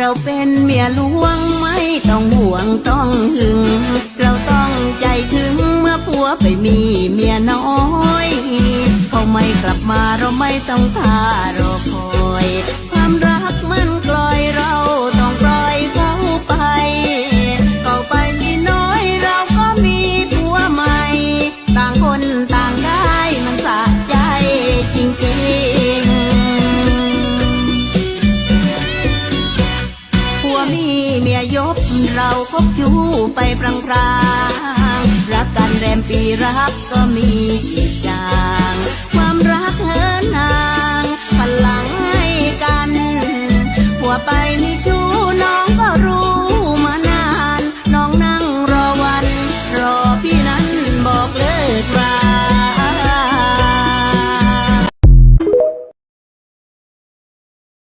เราเป็นเมียหลวงไม่ต้องห่วงต้องหึง เราต้องใจถึงเมื่อผัวไปมีเมียน้อยเขาไม่กลับมาเราไม่ต้องท่ารอคอยีเมียยบเราพบชู้ไปพรางพรางรักกันแรมปีรักก็มีอีกจาง ความรักเฮินนางพลังให้กัน หัวไปมีชู